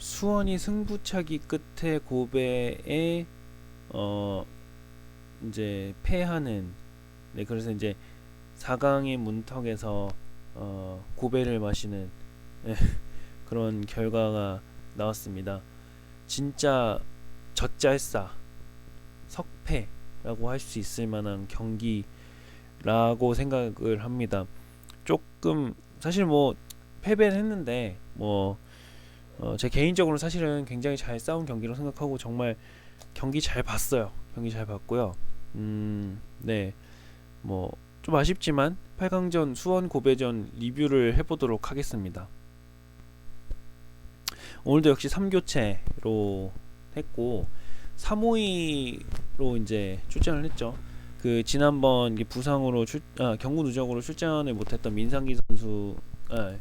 수원이 승부차기 끝에 고베에 어 이제 패하는 네 그래서 이제 4강의 문턱에서 어 고베를 마시는 네, 그런 결과가 나왔습니다. 진짜 젖잘싸 석패라고 할 수 있을 만한 경기라고 생각을 합니다. 조금 사실 뭐 패배는 했는데 뭐 어, 제 개인적으로 사실은 굉장히 잘 싸운 경기로 생각하고 정말 경기 잘 봤어요. 경기 잘 봤고요. 음, 네. 뭐 좀 아쉽지만 8강전 수원 고배전 리뷰를 해보도록 하겠습니다. 오늘도 역시 3교체로 했고 352로 이제 출전을 했죠. 그 지난번 부상으로 출, 아, 경고 누적으로 출전을 못했던 민상기 선수, 아,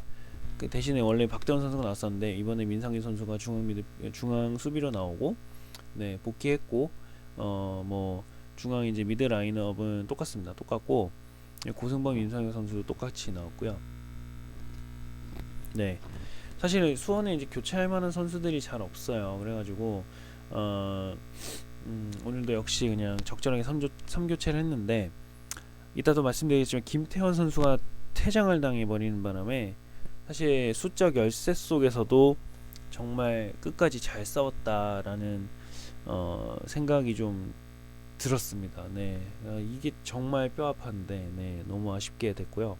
그 대신에 원래 박대원 선수가 나왔었는데 이번에 민상기 선수가 중앙 미드 중앙 수비로 나오고 네 복귀했고 어 뭐 중앙 이제 미드 라인업은 똑같습니다. 똑같고 고승범 민상기 선수도 똑같이 나왔고요. 네 사실 수원에 이제 교체할 만한 선수들이 잘 없어요. 그래가지고 어 음, 오늘도 역시 그냥 적절하게 3조, 3교체를 했는데 이따도 말씀드리겠지만 김태현 선수가 퇴장을 당해버리는 바람에 사실 수적 열세 속에서도 정말 끝까지 잘 싸웠다라는 어, 생각이 좀 들었습니다. 네, 어, 이게 정말 뼈아파인데 네, 너무 아쉽게 됐고요.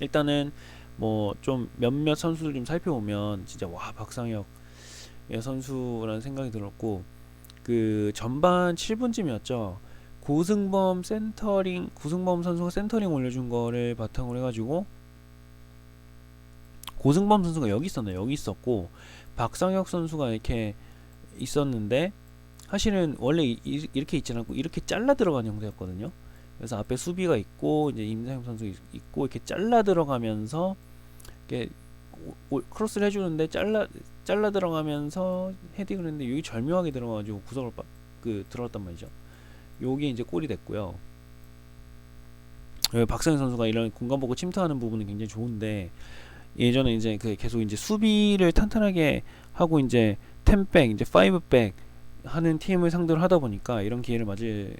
일단은 뭐 좀 몇몇 선수들 좀 살펴보면 진짜 와 박상혁 예, 선수라는 생각이 들었고 그 전반 7분쯤이었죠. 고승범 센터링 고승범 선수가 센터링 올려준 거를 바탕으로 해가지고 고승범 선수가 여기 있었네 여기 있었고 박상혁 선수가 이렇게 있었는데 사실은 원래 이, 이- 이렇게 있지 않고 이렇게 잘라 들어간 형태였거든요. 그래서 앞에 수비가 있고 이제 임상혁 선수 있- 있고 이렇게 잘라 들어가면서 이렇게 오- 오- 크로스를 해주는데 잘라 잘라 들어가면서 헤딩을 했는데 여기 절묘하게 들어가가지고 구석을 빠, 그 들어갔단 말이죠. 요게 이제 골이 됐고요. 예, 박상현 선수가 이런 공간 보고 침투하는 부분은 굉장히 좋은데 예전에 이제 그 계속 이제 수비를 탄탄하게 하고 이제 10백 이제 5백 하는 팀을 상대로 하다 보니까 이런 기회를 맞을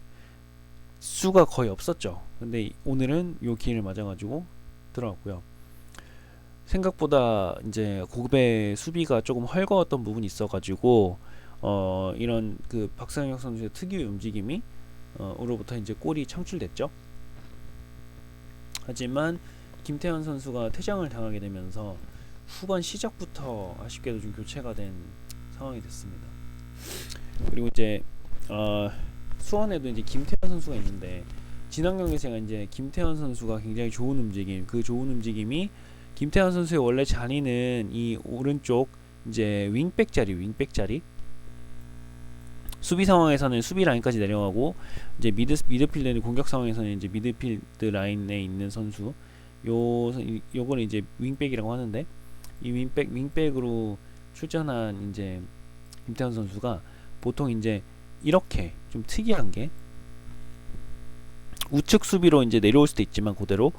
수가 거의 없었죠. 근데 이- 오늘은 요 기회를 맞아가지고 들어갔고요. 생각보다 이제 고급의 수비가 조금 헐거웠던 부분이 있어가지고 어 이런 그 박상혁 선수의 특유의 움직임이 어 으로부터 이제 골이 창출됐죠. 하지만 김태현 선수가 퇴장을 당하게 되면서 후반 시작부터 아쉽게도 좀 교체가 된 상황이 됐습니다. 그리고 이제 어 수원에도 이제 김태현 선수가 있는데 지난 경기에서 제가 이제 김태현 선수가 굉장히 좋은 움직임, 그 좋은 움직임이 김태현 선수의 원래 자리는 이 오른쪽 이제 윙백 자리, 윙백 자리. 수비 상황에서는 수비 라인까지 내려가고 이제 미드 미드필드는 공격 상황에서는 이제 미드필드 라인에 있는 선수 요 선- 요거는 이제 윙백이라고 하는데 이 윙백 윙백으로 출전한 이제 김태현 선수가 보통 이제 이렇게 좀 특이한 게 우측 수비로 이제 내려올 수도 있지만 그대로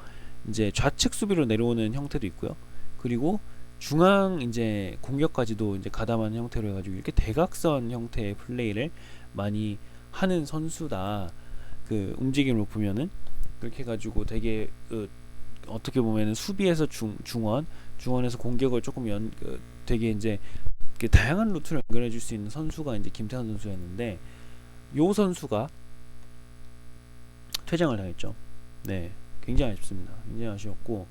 이제 좌측 수비로 내려오는 형태도 있고요. 그리고 중앙 이제 공격까지도 이제 가담하는 형태로 해가지고 이렇게 대각선 형태의 플레이를 많이 하는 선수다. 그 움직임을 보면은 그렇게 해가지고 되게 그 어떻게 보면은 수비에서 중 중원, 중원에서 공격을 조금 연 그 되게 이제 그 다양한 루트를 연결해 줄 수 있는 선수가 이제 김태환 선수였는데 요 선수가 퇴장을 당했죠. 네, 굉장히 아쉽습니다. 굉장히 아쉬웠고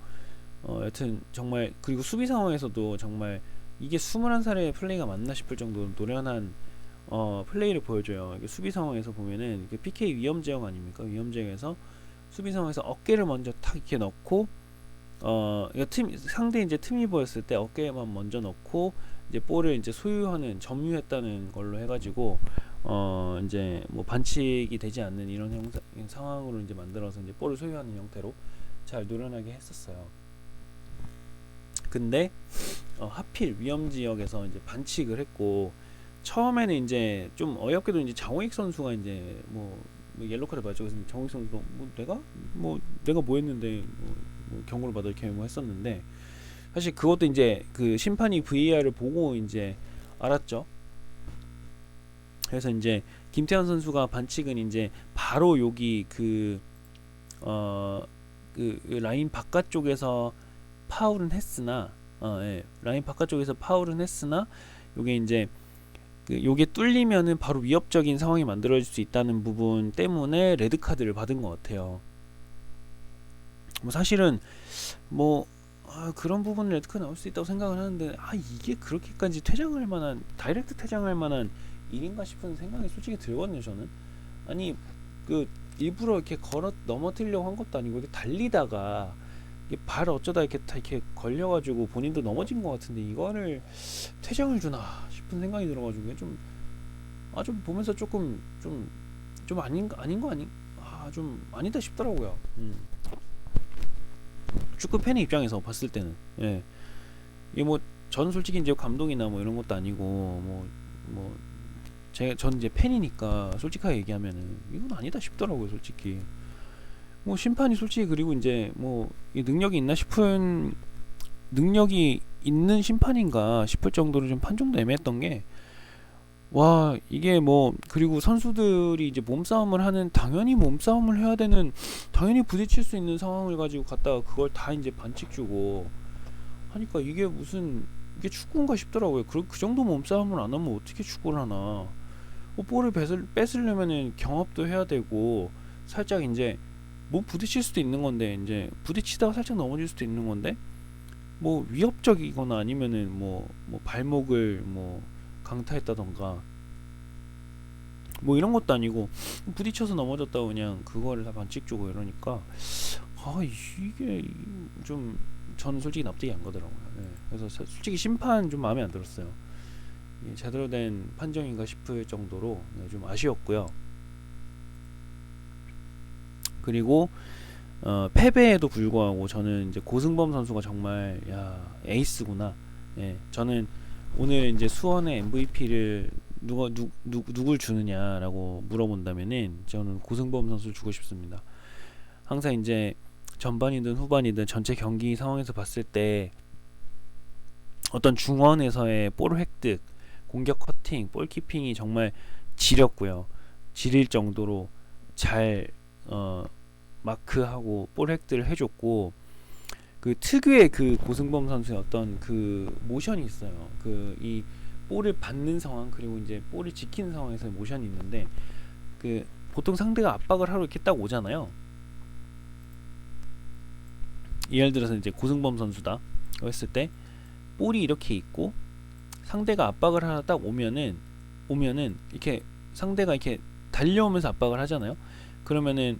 어, 여튼 정말 그리고 수비 상황에서도 정말 이게 21살의 플레이가 맞나 싶을 정도로 노련한 어, 플레이를 보여줘요. 수비 상황에서 보면은 그 PK 위험 지역 아닙니까? 위험 지역에서 수비 상황에서 어깨를 먼저 탁 이렇게 넣고 어, 틈 상대 이제 틈이 보였을 때 어깨만 먼저 넣고 이제 볼을 이제 소유하는 점유했다는 걸로 해가지고 어 이제 뭐 반칙이 되지 않는 이런 형사, 상황으로 이제 만들어서 이제 볼을 소유하는 형태로 잘 노련하게 했었어요. 근데 어, 하필 위험 지역에서 이제 반칙을 했고 처음에는 이제 좀 어이없게도 이제 장호익 선수가 이제 뭐, 뭐 옐로 카드 맞죠. 그래서 장호익 선수도 뭐 내가 뭐 내가 뭐 했는데 뭐, 뭐 경고를 받아 이렇게 뭐 했었는데 사실 그것도 이제 그 심판이 VAR을 보고 이제 알았죠. 그래서 이제 김태현 선수가 반칙은 이제 바로 여기 그 어, 그 라인 바깥쪽에서 파울은 했으나 어, 예. 라인 바깥쪽에서 파울은 했으나 요게 이제 그 요게 뚫리면은 바로 위협적인 상황이 만들어질 수 있다는 부분 때문에 레드 카드를 받은 것 같아요. 뭐 사실은 뭐 아, 그런 부분 레드 카드 나올 수 있다고 생각을 하는데 아 이게 그렇게까지 퇴장할 만한 다이렉트 퇴장할 만한 일인가 싶은 생각이 솔직히 들거든요 저는 아니 그 일부러 이렇게 걸어 넘어뜨리려고 한 것도 아니고 달리다가 이게 발 어쩌다 이렇게 다 이렇게 걸려가지고 본인도 넘어진 것 같은데 이거를 퇴장을 주나 싶은 생각이 들어가지고 좀 아 좀 보면서 조금 좀 좀 아닌 아닌 거 아닌 아좀 아니다 싶더라고요. 음. 축구 팬의 입장에서 봤을 때는 예 이게 뭐 전 솔직히 이제 감독이나 뭐 이런 것도 아니고 뭐 뭐 제가 전 이제 팬이니까 솔직하게 얘기하면은 이건 아니다 싶더라고요 솔직히 뭐 심판이 솔직히 그리고 이제 뭐이 능력이 있나 싶은 능력이 있는 심판인가 싶을 정도로 좀 판정도 애매했던 게 와 이게 뭐 그리고 선수들이 이제 몸싸움을 하는 당연히 몸싸움을 해야 되는 당연히 부딪힐 수 있는 상황을 가지고 갔다가 그걸 다 이제 반칙 주고 하니까 이게 무슨 이게 축구인가 싶더라고요. 그, 그 정도 몸싸움을 안 하면 어떻게 축구를 하나? 뭐 볼을 뺏을, 뺏으려면은 경합도 해야 되고 살짝 이제 뭐 부딪힐 수도 있는 건데 이제 부딪히다가 살짝 넘어질 수도 있는 건데 뭐 위협적이거나 아니면은 뭐, 뭐 발목을 뭐 강타했다던가 뭐 이런 것도 아니고 부딪혀서 넘어졌다고 그냥 그거를 다 반칙 주고 이러니까 아 이게 좀 저는 솔직히 납득이 안 가더라고요. 예. 그래서 사- 솔직히 심판 좀 마음에 안 들었어요. 제대로 된 판정인가 싶을 정도로 네, 좀 아쉬웠고요. 그리고 어, 패배에도 불구하고 저는 이제 고승범 선수가 정말 야 에이스구나. 예, 저는 오늘 이제 수원의 MVP를 누가 누, 누 누굴 주느냐라고 물어본다면은 저는 고승범 선수를 주고 싶습니다. 항상 이제 전반이든 후반이든 전체 경기 상황에서 봤을 때 어떤 중원에서의 볼 획득, 공격 커팅, 볼 키핑이 정말 지렸고요. 지릴 정도로 잘 어, 마크하고 볼 획득을 해줬고 그 특유의 그 고승범 선수의 어떤 그 모션이 있어요. 그 이 볼을 받는 상황 그리고 이제 볼을 지키는 상황에서의 모션이 있는데 그 보통 상대가 압박을 하러 이렇게 딱 오잖아요. 예를 들어서 이제 고승범 선수다 했을 때 볼이 이렇게 있고 상대가 압박을 하러 딱 오면은 오면은 이렇게 상대가 이렇게 달려오면서 압박을 하잖아요. 그러면은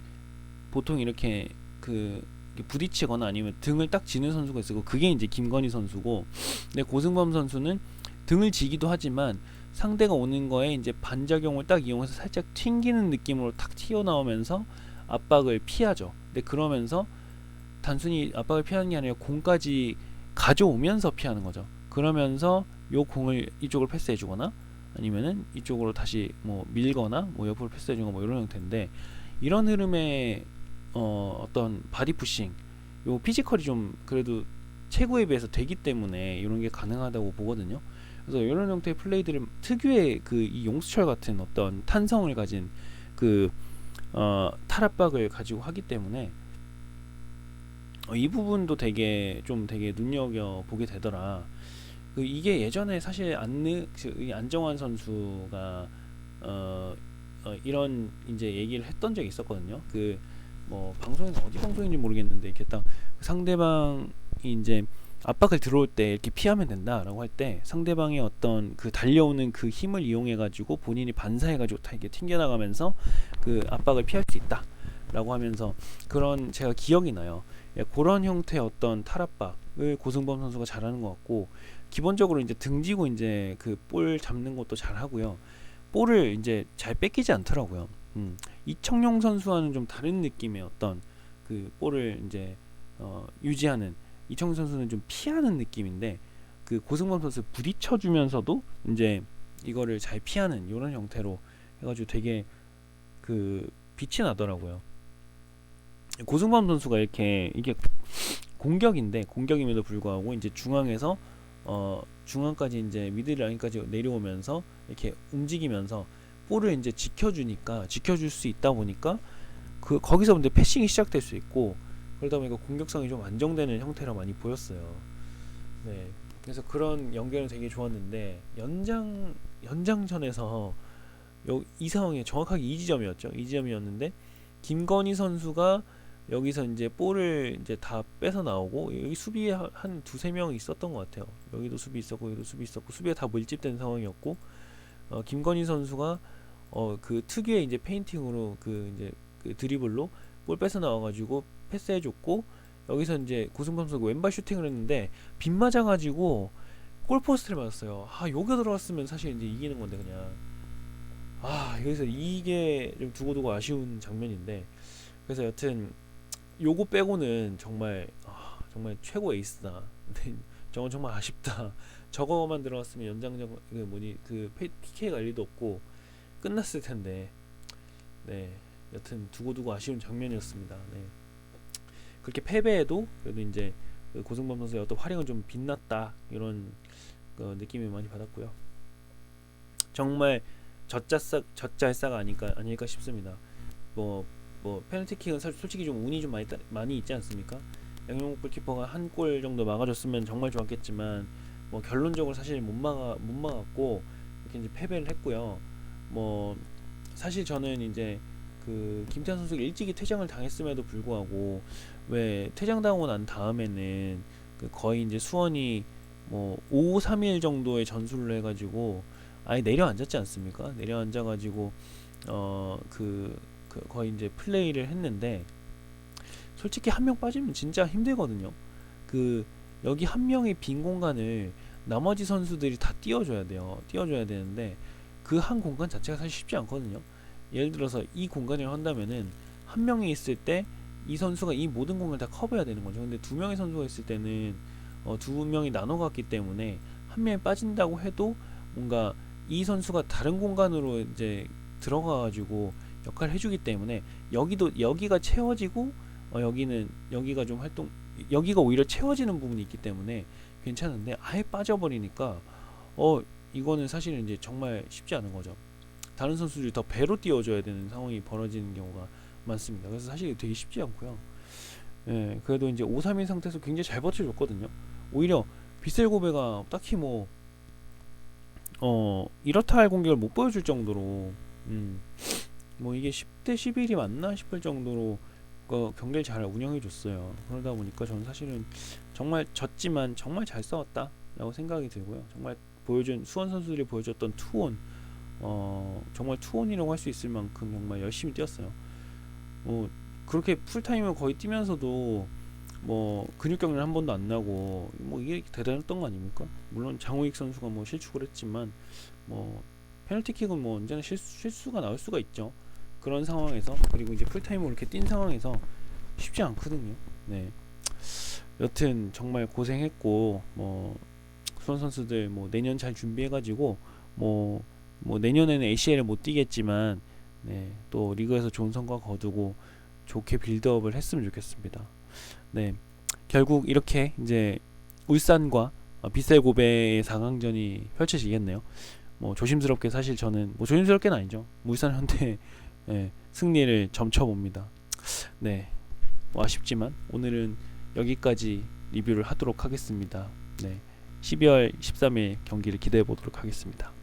보통 이렇게 그 부딪히거나 아니면 등을 딱 지는 선수가 있고 그게 이제 김건희 선수고 근데 고승범 선수는 등을 지기도 하지만 상대가 오는 거에 이제 반작용을 딱 이용해서 살짝 튕기는 느낌으로 탁 튀어나오면서 압박을 피하죠. 근데 그러면서 단순히 압박을 피하는 게 아니라 공까지 가져오면서 피하는 거죠. 그러면서 요 공을 이쪽으로 패스해 주거나 아니면은 이쪽으로 다시 뭐 밀거나 뭐 옆으로 패스해 주거나 뭐 이런 형태인데 이런 흐름의 어 어떤 바디 푸싱 요 피지컬이 좀 그래도 최고에 비해서 되기 때문에 이런 게 가능하다고 보거든요. 그래서 이런 형태의 플레이들을 특유의 그 이 용수철 같은 어떤 탄성을 가진 그 어, 탈압박을 가지고 하기 때문에 어, 이 부분도 되게 좀 되게 눈여겨 보게 되더라. 그 이게 예전에 사실 안느 그이 안정환 선수가 어, 어 이런 이제 얘기를 했던 적이 있었거든요. 그 뭐 방송에서 어디 방송인지 모르겠는데 이렇게 딱 상대방이 이제 압박을 들어올 때 이렇게 피하면 된다라고 할 때 상대방의 어떤 그 달려오는 그 힘을 이용해 가지고 본인이 반사해 가지고 다 이렇게 튕겨 나가면서 그 압박을 피할 수 있다라고 하면서 그런 제가 기억이 나요. 예, 그런 형태의 어떤 탈압박을 고승범 선수가 잘하는 것 같고 기본적으로 이제 등지고 이제 그 볼 잡는 것도 잘하고요. 볼을 이제 잘 뺏기지 않더라고요. 음. 이청용 선수와는 좀 다른 느낌의 어떤 그 볼을 이제 어, 유지하는 이청용 선수는 좀 피하는 느낌인데 그 고승범 선수 부딪혀 주면서도 이제 이거를 잘 피하는 이런 형태로 해가지고 되게 그 빛이 나더라고요. 고승범 선수가 이렇게 이게 공격인데 공격임에도 불구하고 이제 중앙에서 어 중앙까지 이제 미드 라인까지 내려오면서 이렇게 움직이면서 볼을 이제 지켜주니까 지켜줄 수 있다 보니까 그 거기서 근데 패싱이 시작될 수 있고 그러다 보니까 공격성이 좀 안정되는 형태로 많이 보였어요. 네. 그래서 그런 연결은 되게 좋았는데 연장 연장전에서 요, 이 상황에 정확하게 이 지점이었죠. 이 지점이었는데 김건희 선수가 여기서 이제 볼을 이제 다 뺏어 나오고 여기 수비에 한- 한 두세 명 있었던 것 같아요. 여기도 수비 있었고 여기도 수비 있었고 수비에 다 밀집된 상황이었고 어, 김건희 선수가 어, 그 특유의 이제 페인팅으로 그 이제 그 드리블로 볼 뺏어 나와가지고 패스해줬고 여기서 이제 고승범 선수가 왼발 슈팅을 했는데 빗 맞아가지고 골포스트를 맞았어요. 아 요게 들어갔으면 사실 이제 이기는 건데 그냥 아 여기서 이게 좀 두고두고 아쉬운 장면인데 그래서 여튼 요거 빼고는 정말 아, 정말 최고 에이스다. 저건 정말 아쉽다. 저거만 들어갔으면 연장전 그 뭐니 그 PK 갈 일도 없고 끝났을 텐데 네 여튼 두고두고 아쉬운 장면이었습니다. 네. 그렇게 패배해도 그래도 이제 그 고승범 선수의 어떤 활약은 좀 빛났다 이런 그 느낌을 많이 받았고요. 정말 젖잘싸 젖잘싸가 아닐까 아닐까 싶습니다. 뭐뭐 페널티킥은 사- 솔직히 좀 운이 좀 많이 따- 많이 있지 않습니까? 양용욱 골키퍼가 한 골 정도 막아줬으면 정말 좋았겠지만 뭐 결론적으로 사실 못 막아 못 막았고 이렇게 이제 패배를 했고요. 뭐 사실 저는 이제 그 김태환 선수가 일찍이 퇴장을 당했음에도 불구하고 왜 퇴장당하고 난 다음에는 그 거의 이제 수원이 뭐 5, 3일 정도의 전술을 해가지고 아예 내려앉았지 않습니까? 내려앉아가지고 어그 그 거의 이제 플레이를 했는데 솔직히 한 명 빠지면 진짜 힘들거든요. 그 여기 한 명의 빈 공간을 나머지 선수들이 다 띄워줘야 돼요. 띄워줘야 되는데 그 한 공간 자체가 사실 쉽지 않거든요. 예를 들어서 이 공간을 한다면은 한 명이 있을 때 이 선수가 이 모든 공간을 다 커버해야 되는 거죠. 근데 두 명의 선수가 있을 때는 어, 두 명이 나눠 갔기 때문에 한 명이 빠진다고 해도 뭔가 이 선수가 다른 공간으로 이제 들어가 가지고 역할을 해주기 때문에 여기도 여기가 채워지고 어, 여기는 여기가 좀 활동 여기가 오히려 채워지는 부분이 있기 때문에 괜찮은데 아예 빠져버리니까 어 이거는 사실은 이제 정말 쉽지 않은 거죠. 다른 선수들이 더 배로 띄워줘야 되는 상황이 벌어지는 경우가 많습니다. 그래서 사실 되게 쉽지 않고요. 예, 그래도 이제 5, 3인 상태에서 굉장히 잘 버텨줬거든요. 오히려 비셀 고베가 딱히 뭐, 어, 이렇다 할 공격을 못 보여줄 정도로, 음, 뭐 이게 10대 11이 맞나 싶을 정도로 그 경기를 잘 운영해 줬어요. 그러다 보니까 저는 사실은 정말 졌지만 정말 잘 싸웠다라고 생각이 들고요. 정말 보여준 수원 선수들이 보여줬던 투혼, 어, 정말 투혼이라고 할 수 있을 만큼 정말 열심히 뛰었어요. 뭐 그렇게 풀타임을 거의 뛰면서도 뭐 근육 경련 한 번도 안 나고 뭐 이게 대단했던 거 아닙니까? 물론 장호익 선수가 뭐 실축을 했지만 뭐 페널티킥은 뭐 언제나 실수, 실수가 나올 수가 있죠. 그런 상황에서 그리고 이제 풀타임으로 이렇게 뛴 상황에서 쉽지 않거든요. 네. 여튼 정말 고생했고 뭐 수원 선수들 뭐 내년 잘 준비해가지고 뭐뭐 내년에는 ACL을 못 뛰겠지만 네, 또 리그에서 좋은 성과 거두고 좋게 빌드업을 했으면 좋겠습니다. 네, 결국 이렇게 이제 울산과 어, 빗셀 고베의 4강전이 펼쳐지겠네요. 뭐 조심스럽게 사실 저는 뭐 조심스럽게는 아니죠. 울산 현대 예, 승리를 점쳐 봅니다. 네, 뭐 아쉽지만 오늘은 여기까지 리뷰를 하도록 하겠습니다. 네, 12월 13일 경기를 기대해 보도록 하겠습니다.